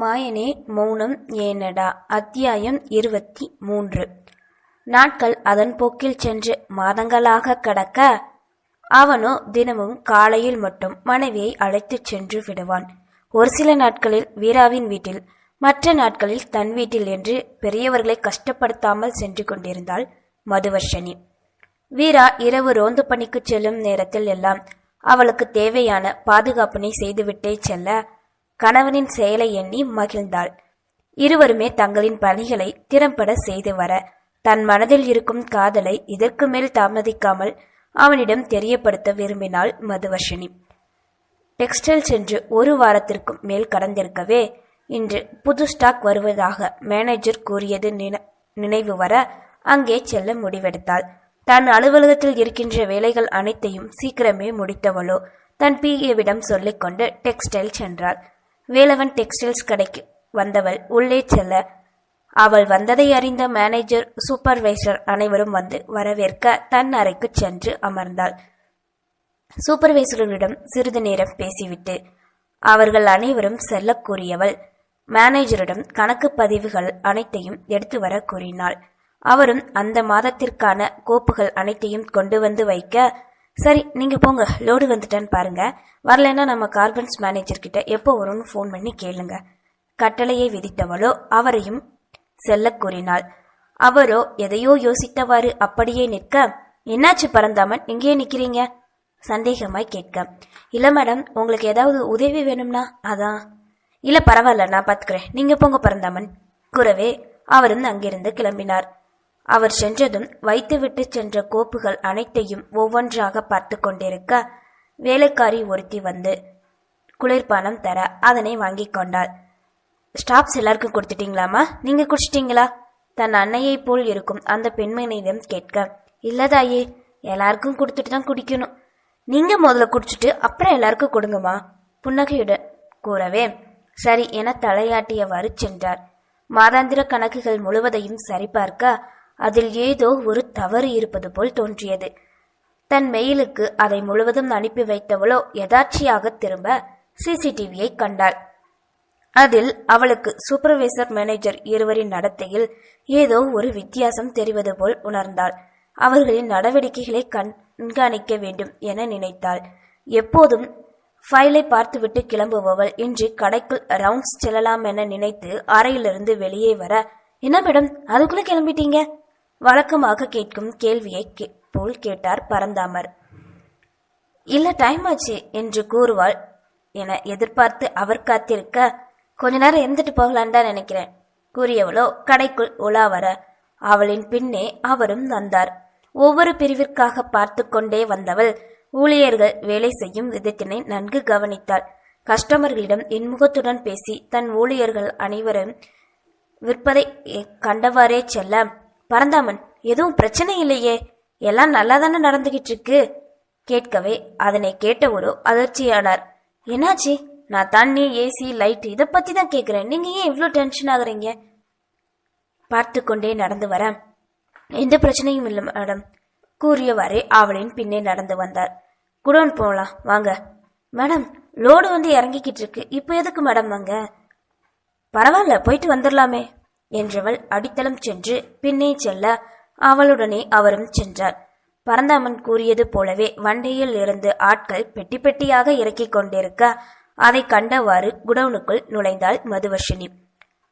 மாயனே மௌனம் ஏனடா? அத்தியாயம் இருபத்தி மூன்று. நாட்கள் அதன் போக்கில் சென்று மாதங்களாக கடக்க அவனோ தினமும் காலையில் மட்டும் மனைவியை அழைத்துச் சென்று விடுவான். ஒரு சில நாட்களில் வீராவின் வீட்டில் மற்ற நாட்களில் தன் வீட்டில் என்று பெரியவர்களை கஷ்டப்படுத்தாமல் சென்று கொண்டிருந்தாள் மதுவர்ஷனி. வீரா இரவு ரோந்து பணிக்கு செல்லும் நேரத்தில் எல்லாம் அவளுக்கு தேவையான பாதுகாப்பினை செய்துவிட்டே செல்ல கணவனின் செயலை எண்ணி மகிழ்ந்தாள். இருவருமே தங்களின் பணிகளை திறம்பட செய்து வர தன் மனதில் இருக்கும் காதலை இதற்கு மேல் தாமதிக்காமல் அவனிடம் தெரியப்படுத்த விரும்பினாள் மதுவர்ஷினி. டெக்ஸ்டைல் சென்று ஒரு வாரத்திற்கும் மேல் கடந்திருக்கவே? இன்று புது ஸ்டாக் வருவதாக மேனேஜர் கூறியது நினைவு வர அங்கே செல்ல முடிவெடுத்தாள். தன் அலுவலகத்தில் இருக்கின்ற வேலைகள் அனைத்தையும் சீக்கிரமே முடித்தவளோ? தன் பிஏவிடம் சொல்லிக்கொண்டு டெக்ஸ்டைல் சென்றாள். வேலவன் டெக்ஸ்டைல்ஸ் கடைக்கு வந்தவள் உள்ளே செல்ல. அவள் வந்ததை அறிந்த மேனேஜர் சூப்பர்வைசர் அனைவரும் வந்து வரவேற்க தன் அறைக்கு சென்று அமர்ந்தாள். சூப்பர்வைசர்களிடம் சிறிது நேரம் பேசிவிட்டு அவர்கள் அனைவரும் செல்ல கூறியவள் மேனேஜரிடம் கணக்கு பதிவுகள் அனைத்தையும் எடுத்து வர கூறினாள். அவரும் அந்த மாதத்திற்கான கோப்புகள் அனைத்தையும் கொண்டு வந்து வைக்க சரி நீங்கள் போங்க. லோடு வந்துட்டான்னு பாருங்க. வரலைன்னா நம்ம கார்பன்ஸ் மேனேஜர் கிட்ட எப்போ வரும்னு ஃபோன் பண்ணி கேளுங்க. கட்டளையை விதித்தவளோ அவரையும் செல்ல கூறினாள். அவரோ எதையோ யோசித்தவாறு அப்படியே நிற்க என்னாச்சு பரந்தாமன்? இங்கேயே நிற்கிறீங்க சந்தேகமாய் கேட்க இல்லை மேடம் உங்களுக்கு ஏதாவது உதவி வேணும்னா? அதான் இல்லை பரவாயில்ல நான் பார்த்துக்கிறேன் நீங்கள் போங்க பரந்தாமன். கூறவே அவருந்து அங்கிருந்து கிளம்பினார். அவர் சென்றதும் வைத்துவிட்டு சென்ற கோப்புகள் அனைத்தையும் ஒவ்வொன்றாக பார்த்து கொண்டிருக்க வேலைக்காரி ஒருத்தி வந்து குளிர்பானம் தர அதனை வாங்கி கொண்டாள். ஸ்டாப்ஸ் எல்லாருக்கும் கொடுத்துட்டீங்களாமா நீங்க குடிச்சிட்டீங்களா? தன் அன்னையைப் போல் இருக்கும் அந்த பெண்மணியிடம் கேட்க இல்லதாயே எல்லாருக்கும் கொடுத்துட்டு தான் குடிக்கணும். நீங்க முதல்ல குடிச்சிட்டு அப்புறம் எல்லாருக்கும் கொடுங்கம்மா புன்னகையுடன் கூறவே சரி என தலையாட்டியவாறு சென்றார். மாதாந்திர கணக்குகள் முழுவதையும் சரிபார்க்க அதில் ஏதோ ஒரு தவறு இருப்பது போல் தோன்றியது. தன் மெயிலுக்கு அதை முழுவதும் அனுப்பி வைத்தவளோ யதார்ச்சியாக திரும்ப சிசிடிவியை கண்டாள். அதில் அவளுக்கு சூப்பர்வைசர் மேனேஜர் இருவரின் நடத்தையில் ஏதோ ஒரு வித்தியாசம் தெரிவது போல் உணர்ந்தாள். அவர்களின் நடவடிக்கைகளை கண்காணிக்க வேண்டும் என நினைத்தாள். எப்போதும் ஃபைலை பார்த்துவிட்டு கிளம்புபவள் இன்று கடைக்குள் ரவுண்ட்ஸ் செல்லலாம் என நினைத்து அறையிலிருந்து வெளியே வர என்ன மேடம் அதுக்குள்ள கிளம்பிட்டீங்க? வழக்கமாக கேட்கும் கேள்வியை கே- போல் கேட்டார் பரந்தாமர். இல்ல டைம் ஆச்சு என்று கூறுவாள் என எதிர்பார்த்து அவர் காத்திருக்க கொஞ்ச நேரம் இருந்துட்டு போகலான்டா நினைக்கிறேன் கூறியவளோ கடைக்குள் உலா வர அவளின் பின்னே அவரும் வந்தார். ஒவ்வொரு பிரிவிற்காக பார்த்து கொண்டே வந்தவள் ஊழியர்கள் வேலை செய்யும் விதத்தினை நன்கு கவனித்தாள். கஸ்டமர்களிடம் இன்முகத்துடன் பேசி தன் ஊழியர்கள் அனைவரும் விற்பதை கண்டவாறே செல்ல பரந்தாமன் எதுவும் பிரச்சனை இல்லையே. எல்லாம் நல்லா தானே நடந்துகிட்டு இருக்கு கேட்கவே அதனை கேட்டவரோ அதிர்ச்சியானார். என்னாச்சு? நான் தண்ணி ஏசி லைட் இதை பத்தி தான் கேக்குறேன் நீங்க ஏன் இவ்வளோ டென்ஷன் ஆகுறீங்க? பார்த்து கொண்டே நடந்து வர எந்த பிரச்சனையும் இல்லை மேடம் கூறியவாறே அவளின் பின்னே நடந்து வந்தார். குடோன் போகலாம் வாங்க. மேடம் லோடு வந்து இறங்கிக்கிட்டு இருக்கு இப்போ எதுக்கு மேடம் வாங்க பரவாயில்ல போயிட்டு வந்துடலாமே என்றவள் அடித்தளம் சென்று பின்னே செல்ல அவளுடனே அவரும் சென்றார். பரந்தாமன் கூறியது போலவே வண்டியில் இருந்து ஆட்கள் பெட்டி பெட்டியாக இறக்கிக் கொண்டிருக்க அதை கண்டவாறு குடவுனுக்குள் நுழைந்தாள் மதுவர்ஷினி.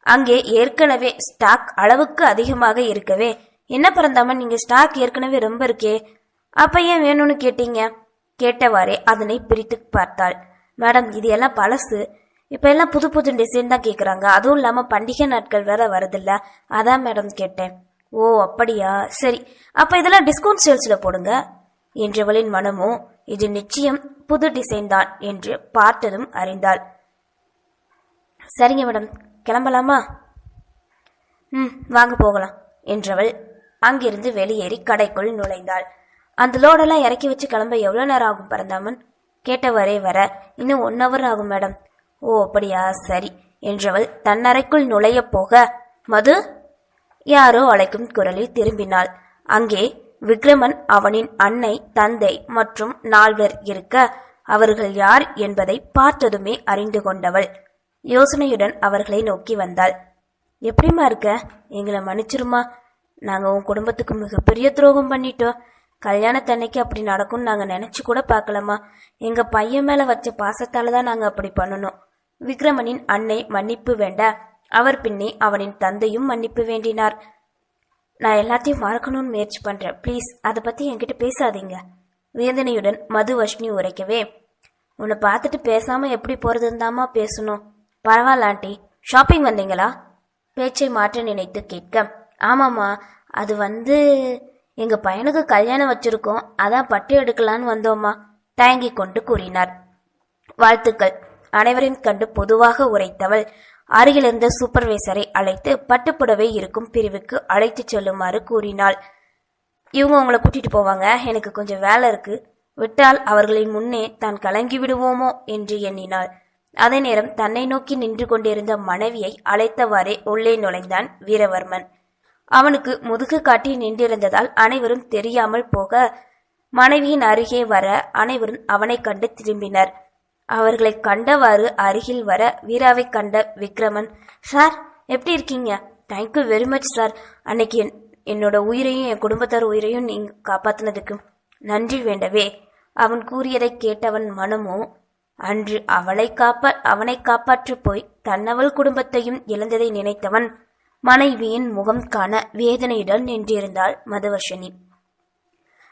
அங்கே ஏற்கனவே ஸ்டாக் அளவுக்கு அதிகமாக இருக்கவே என்ன பரந்தாமன் நீங்க ஸ்டாக் ஏற்கனவே ரொம்ப இருக்கே அப்ப ஏன் வேணும்னு கேட்டீங்க? கேட்டவாறே அதனை பிரித்து பார்த்தாள். மேடம் இது எல்லாம் பழசு. இப்போ எல்லாம் புது புது டிசைன் தான் கேட்குறாங்க அதுவும் இல்லாமல் பண்டிகை நாட்கள் வேற வருதுல்ல. அதான் மேடம் கேட்டேன். ஓ அப்படியா? சரி. அப்போ இதெல்லாம் டிஸ்கவுண்ட் சேல்ஸில் போடுங்க. என்றவளின் மனமோ இது நிச்சயம் புது டிசைன் தான் என்று பார்த்ததும் அறிந்தாள். சரிங்க மேடம் கிளம்பலாமா? ம் வாங்க போகலாம் என்றவள் அங்கிருந்து வெளியேறி கடைக்குள் நுழைந்தாள். அந்த லோடெல்லாம் இறக்கி வச்சு கிளம்ப எவ்வளோ நேரம் ஆகும் பரந்தாமன்? கேட்டவரே வர இன்னும் ஒன் ஹவர் ஆகும் மேடம் ஓ அப்படியா? சரி என்றவள் தன்னறைக்குள் நுழையப் போக மது? யாரோ அழைக்கும் குரலில் திரும்பினாள். அங்கே விக்ரமன் அவனின் அன்னை தந்தை மற்றும் நால்வர் இருக்க அவர்கள் யார் என்பதை பார்த்ததுமே அறிந்து கொண்டவள். யோசனையுடன் அவர்களை நோக்கி வந்தாள். எப்படிம்மா இருக்க? எங்களை மன்னிச்சிருமா? நாங்க உன் குடும்பத்துக்கு மிகப்பெரிய துரோகம் பண்ணிட்டோம். கல்யாணத்தன்னைக்கு அப்படி நடக்கும்னு நாங்க நினைச்சு கூட பார்க்கலம்மா. எங்க பையன் மேல வச்ச பாசத்தால தான் நாங்க அப்படி பண்ணணும். விக்ரமனின் அன்னை மன்னிப்பு வேண்ட. அவர் பின்னே அவனின் தந்தையும் மன்னிப்பு வேண்டினார். நான் எல்லாத்தையும் மறக்கணும்னு முயற்சி பண்றேன். ப்ளீஸ் அதை பத்தி என்கிட்ட பேசாதீங்க. வேதனையுடன் மதுவஷ்ணி உரைக்கவே உன்னை பார்த்துட்டு பேசாம எப்படி போறதுந்தாமா பேசணும். பரவாயில்ல ஆண்டி. ஷாப்பிங் வந்தீங்களா? பேச்சை மாற்ற நினைத்து கேட்க ஆமாம்மா அது வந்து எங்க பையனுக்கு கல்யாணம் வச்சிருக்கோம். அதான் பட்டு எடுக்கலான்னு வந்தோம்மா. தயங்கி கொண்டு கூறினார். வாழ்த்துக்கள். அனைவரின் கண்டு பொதுவாக உரைத்தவள். அருகிலிருந்த சூப்பர்வைசரை அழைத்து பட்டுப்புடவை இருக்கும் பிரிவுக்கு அழைத்துச் செல்லுமாறு கூறினாள். இவங்க உங்களை கூட்டிட்டு போவாங்க. எனக்கு கொஞ்சம் வேலை இருக்கு. விட்டால் அவர்களின் முன்னே தான் கலங்கி விடுவோமோ? என்று எண்ணினாள். அதே நேரம் தன்னை நோக்கி நின்று கொண்டிருந்த மனைவியை அழைத்தவாறே உள்ளே நுழைந்தான் வீரவர்மன். அவனுக்கு முதுகு காட்டி நின்றிருந்ததால் அனைவரும் தெரியாமல் போக மனைவியின் அருகே வர அனைவரும் அவனை கண்டு திரும்பினர். அவர்களை கண்டவாறு அருகில் வர வீராவை கண்ட விக்ரமன் சார் எப்படி இருக்கீங்க? Thank you very much sir. அன்னைக்கு என்- என்னோட உயிரையும் என் குடும்பத்தார் உயிரையும் நீங்க காப்பாத்தினதுக்கு நன்றி வேண்டவே. அவன் கூறியதை கேட்டவன் மனமோ அன்று அவளை காப்பா அவனை காப்பாற்றி போய் தன்னவள் குடும்பத்தையும் இழந்ததை நினைத்தவன் மனைவியின் முகம் காண வேதனையுடன் நின்றிருந்தாள் மதுவர்ஷினி.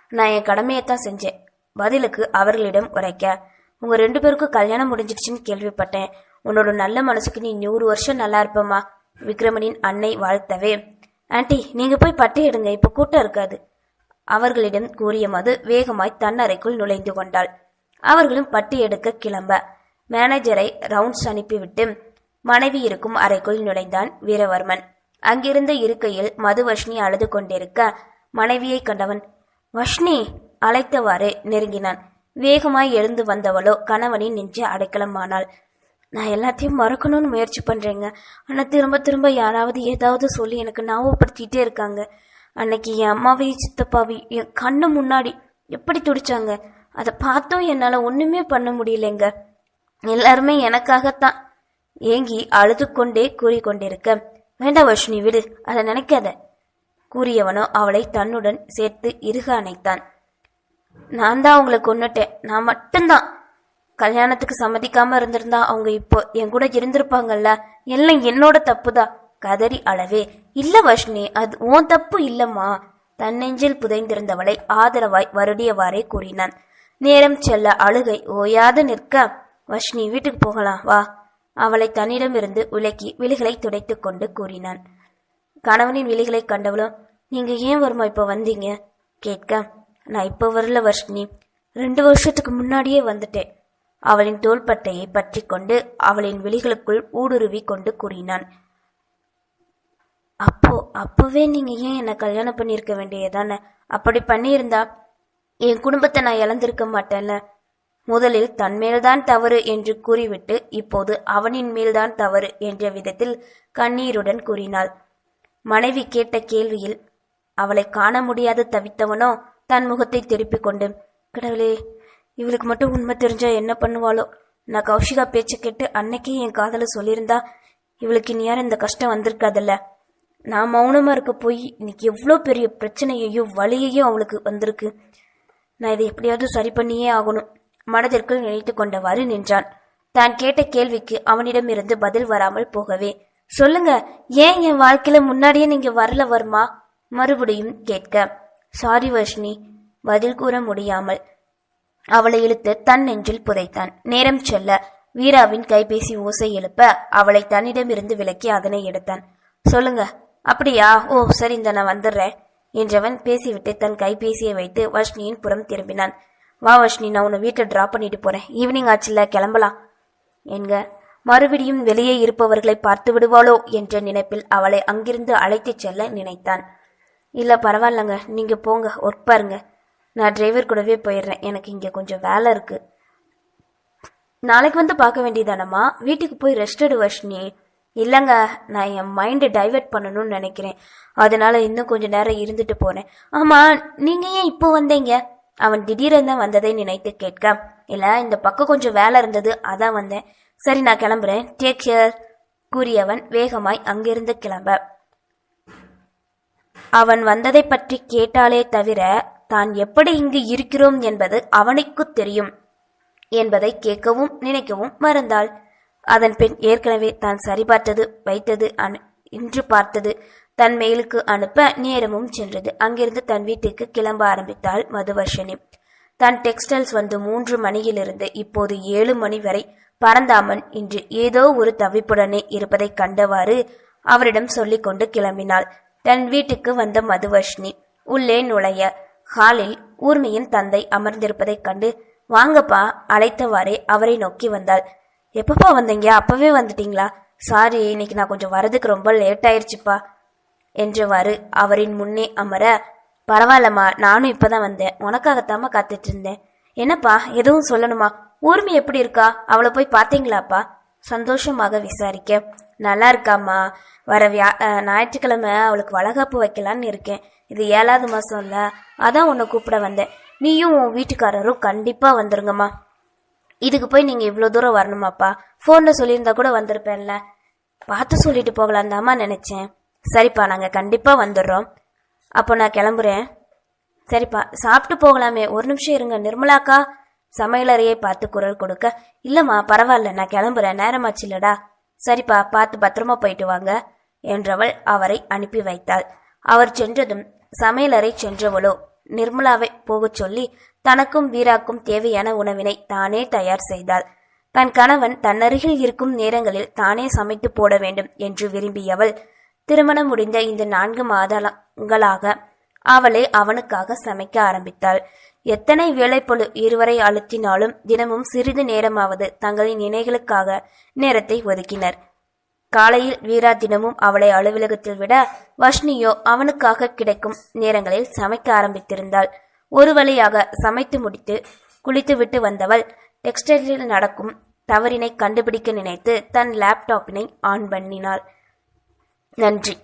நான் என் கடமையைத்தான் செஞ்சேன். பதிலுக்கு அவர்களிடம் உரைக்க உங்க ரெண்டு பேருக்கும் கல்யாணம் முடிஞ்சிடுச்சுன்னு கேள்விப்பட்டேன். உன்னோட நல்ல மனசுக்கு நீ நூறு வருஷம் நல்லா இருப்பமா விக்ரமனின் அன்னை வாழ்த்தவே. ஆன்டி நீங்க போய் பட்டி எடுங்க. இப்ப கூட்டம் இருக்காது. அவர்களிடம் கூறிய மது வேகமாய் தன்னறைக்குள் நுழைந்து கொண்டாள். அவர்களும் பட்டு எடுக்க கிளம்ப. மேனேஜரை ரவுண்ட்ஸ் அனுப்பிவிட்டு மனைவி இருக்கும் அறைக்குள் நுழைந்தான் வீரவர்மன். அங்கிருந்த இருக்கையில் மதுவஷ்ணி அழுது கொண்டிருக்க மனைவியை கண்டவன் வஷ்ணி அழைத்தவாறு நெருங்கினான். வேகமாய் எழுந்து வந்தவளோ கணவனின் நெஞ்சு அடைக்கலமானாள். நான் எல்லாத்தையும் மறக்கணும்னு முயற்சி பண்றேங்க. ஆனா திரும்ப திரும்ப யாராவது ஏதாவது சொல்லி எனக்கு ஞாபகப்படுத்திட்டே இருக்காங்க. அன்னைக்கு என் அம்மாவையும் சித்தப்பாவையும் என் கண்ணு முன்னாடி எப்படி துடிச்சாங்க? அதை பார்த்தும் என்னால ஒண்ணுமே பண்ண முடியலைங்க. எல்லாருமே எனக்காகத்தான் ஏங்கி அழுது கொண்டே கூறிக்கொண்டிருக்க. வேண்டாம் வர்ஷினி விடு. அதை நினைக்காத. கூறியவனோ அவளை தன்னுடன் சேர்த்து இறுக அணைத்தான். நான் தான் அவங்களை கொண்டுட்டேன் நான் மட்டும்தான். கல்யாணத்துக்கு சம்மதிக்காம இருந்திருந்தா அவங்க இப்போ என் கூட இருந்திருப்பாங்கல்ல? எல்லாம் என்னோட தப்புதான். கதறி அளவே. இல்ல வஷ்ணி அது உன் தப்பு இல்லம்மா. தன்னெஞ்சில் புதைந்திருந்தவளை ஆதரவாய் வருடியவாறே கூறினான். நேரம் செல்ல அழுகை ஓயாது நிற்க வஷ்ணி வீட்டுக்கு போகலாம். வா. அவளை தன்னிடமிருந்து விலக்கி விழிகளை துடைத்து கொண்டு கூறினான். கணவனின் விழிகளை கண்டவளும் நீங்க ஏன் வருமா இப்ப வந்தீங்க? கேட்க நான் இப்ப வரல வர்ஷினி. ரெண்டு வருஷத்துக்கு முன்னாடியே வந்துட்டேன். அவளின் தோள்பட்டையை பற்றி கொண்டு அவளின் விழிகளுக்குள் ஊடுருவி கொண்டு கூறினான். அப்போ அப்பவே நீங்க ஏன் என்னை கல்யாணம் பண்ணியிருக்க வேண்டியதானே அப்படி பண்ணியிருந்தா என் குடும்பத்தை நான் இழந்திருக்க மாட்டேன்ல. முதலில் தன் மேல்தான் தவறு என்று கூறிவிட்டு இப்போது அவனின் மேல்தான் தவறு என்ற விதத்தில் கண்ணீருடன் கூறினாள். மனைவி கேட்ட கேள்வியில் அவளை காண முடியாது தவித்தவனோ? தன் முகத்தை திருப்பிக் கொண்டு கடவுளே இவளுக்கு மட்டும் உண்மை தெரிஞ்சா என்ன பண்ணுவாளோ? நான் கௌஷிகா பேச்சை கேட்டு அன்னைக்கே என் காதல சொல்லியிருந்தா இவளுக்கு இனி யாரும் இந்த கஷ்டம் வந்திருக்காதுல்ல. நான் மௌனமா இருக்க போய் இன்னைக்கு எவ்வளோ பெரிய பிரச்சனையையும் வலியையும் அவளுக்கு வந்திருக்கு. நான் இதை எப்படியாவது சரி பண்ணியே ஆகணும். மனதிற்குள் நினைத்து கொண்டவாறு நின்றான். தான் கேட்ட கேள்விக்கு அவனிடமிருந்து பதில் வராமல் போகவே சொல்லுங்க ஏன் என் வாழ்க்கையில முன்னாடியே நீங்க வரல வருமா? மறுபடியும் கேட்க சாரி வர்ஷினி பதில் கூற முடியாமல் அவளை இழுத்து தன் நெஞ்சில் புதைத்தான். நேரம் செல்ல வீராவின் கைபேசி ஓசை எழுப்ப அவளை தன்னிடமிருந்து விலக்கி அதனை எடுத்தான். சொல்லுங்க அப்படியா? ஓ சரி இந்த நான் வந்துடுறேன் என்றவன் பேசிவிட்டு தன் கைபேசியை வைத்து வஷ்ணியின் புறம் திரும்பினான். வா வஷ்ணி நான் உன்னை வீட்டை டிராப் பண்ணிட்டு போறேன். ஈவினிங் ஆச்சுல கிளம்பலாம். என்க மறுபடியும் வெளியே இருப்பவர்களை பார்த்து விடுவாளோ என்ற நினைப்பில் அவளை அங்கிருந்து அழைத்துச் செல்ல நினைத்தான். இல்லை பரவாயில்லங்க. நீங்கள் போங்க ஒர்க் பாருங்க. நான் டிரைவர் கூடவே போயிடுறேன். எனக்கு இங்கே கொஞ்சம் வேலை இருக்குது நாளைக்கு வந்து பார்க்க வேண்டியதானம்மா? வீட்டுக்கு போய் ரெஸ்ட் எடு வர்ஷினி. இல்லைங்க நான் என் மைண்டை டைவர்ட் பண்ணணும்னு நினைக்கிறேன். அதனால இன்னும் கொஞ்சம் நேரம் இருந்துட்டு போகிறேன் ஆமாம் நீங்கள் ஏன் இப்போ வந்தீங்க? அவன் திடீரென வந்ததை நினைத்து கேட்க. இல்லை இந்த பக்கம் கொஞ்சம் வேலை இருந்தது அதான் வந்தேன். சரி நான் கிளம்புறேன். டேக் கேர் கூறியவன் வேகமாய் அங்கிருந்து கிளம்ப. அவன் வந்ததை பற்றி கேட்டாலே தவிர தான் எப்படி இங்கு இருக்கிறோம் என்பது அவனுக்கு தெரியும் என்பதை கேட்கவும் நினைக்கவும் மறந்தாள். அதன் பெண் ஏற்கனவே தான் சரிபார்த்தது வைத்தது அனு இன்று பார்த்தது தன் மெயிலுக்கு அனுப்ப நேரமும் சென்றது. அங்கிருந்து தன் வீட்டுக்கு கிளம்ப ஆரம்பித்தாள் மதுவர்ஷினி. தன் டெக்ஸ்டைல்ஸ் வந்து மூன்று மணியிலிருந்து இப்போது ஏழு மணி வரை பரந்தாமன் இன்று ஏதோ ஒரு தவிப்புடனே இருப்பதை கண்டவாறு அவரிடம் சொல்லிக்கொண்டு கிளம்பினாள். தன் வீட்டுக்கு வந்த மதுவர்ஷினி உள்ளே நுழைய ஹாலில் ஊர்மியின் தந்தை அமர்ந்திருப்பதைக் கண்டு வாங்கப்பா அழைத்தவாறே அவரை நோக்கி வந்தாள். எப்பப்பா வந்தீங்க? அப்பவே வந்துட்டீங்களா? சாரி இன்னைக்கு நான் கொஞ்சம் வரதுக்கு ரொம்ப லேட் ஆயிடுச்சுப்பா என்றவாறு அவரின் முன்னே அமர பரவாயில்லம்மா நானும் இப்பதான் வந்தேன். உனக்காகத்தாம்மா காத்துட்டு இருந்தேன் என்னப்பா எதுவும் சொல்லணுமா? ஊர்மி எப்படி இருக்கா? அவளை போய் பாத்தீங்களாப்பா சந்தோஷமாக விசாரிக்க நல்லா இருக்காம்மா. வர வியா ஞாயிற்றுக்கிழமை அவளுக்கு வளகாப்பு வைக்கலான்னு இருக்கேன். இது ஏழாவது மாதம் இல்லை அதான் உன்னை கூப்பிட வந்தேன். நீயும் உன் வீட்டுக்காரரும் கண்டிப்பாக வந்துருங்கம்மா. இதுக்கு போய் நீங்கள் இவ்வளோ தூரம் வரணுமாப்பா. ஃபோனில் சொல்லியிருந்தா கூட வந்திருப்பேன்ல. பார்த்து சொல்லிட்டு போகலாம் தாம்மா நினச்சேன். சரிப்பா நாங்கள் கண்டிப்பாக வந்துடுறோம். அப்போ நான் கிளம்புறேன். சரிப்பா சாப்பிட்டு போகலாமே. ஒரு நிமிஷம் இருங்க. நிர்மலாக்கா சமையலறையை பார்த்து குரல் கொடுக்க. இல்லைம்மா பரவாயில்ல நான் கிளம்புறேன். நேரமாச்சு இல்லடா. சரிப்பா பார்த்து பத்திரமா போயிட்டு வாங்க என்றவள் அவரை அனுப்பி வைத்தாள். அவர் சென்றதும் சமையலறை சென்றவளோ நிர்மலாவை போகச் சொல்லி தனக்கும் வீராக்கும் தேவையான உணவினை தானே தயார் செய்தாள். தன் கணவன் தன்னருகில் இருக்கும் நேரங்களில் தானே சமைத்து போட வேண்டும் என்று விரும்பியவள் திருமணம் முடிந்த இந்த நான்கு மாதங்களாக அவளே அவனுக்காக சமைக்க ஆரம்பித்தாள். எத்தனை வேலைப்பொழு இருவரை அழுத்தினாலும் தினமும் சிறிது நேரமாவது தங்களின் இணைகளுக்காக நேரத்தை ஒதுக்கினர். காலையில் வீரா தினமும் அவளை அலுவலகத்தில் விட வஷ்ணியோ அவனுக்காக கிடைக்கும் நேரங்களில் சமைக்க ஆரம்பித்திருந்தாள். ஒரு வழியாக சமைத்து முடித்து குளித்துவிட்டு வந்தவள் டெக்ஸ்டைலில் நடக்கும் தவறினை கண்டுபிடிக்க நினைத்து தன் லேப்டாப்பினை ஆன் பண்ணினாள். நன்றி.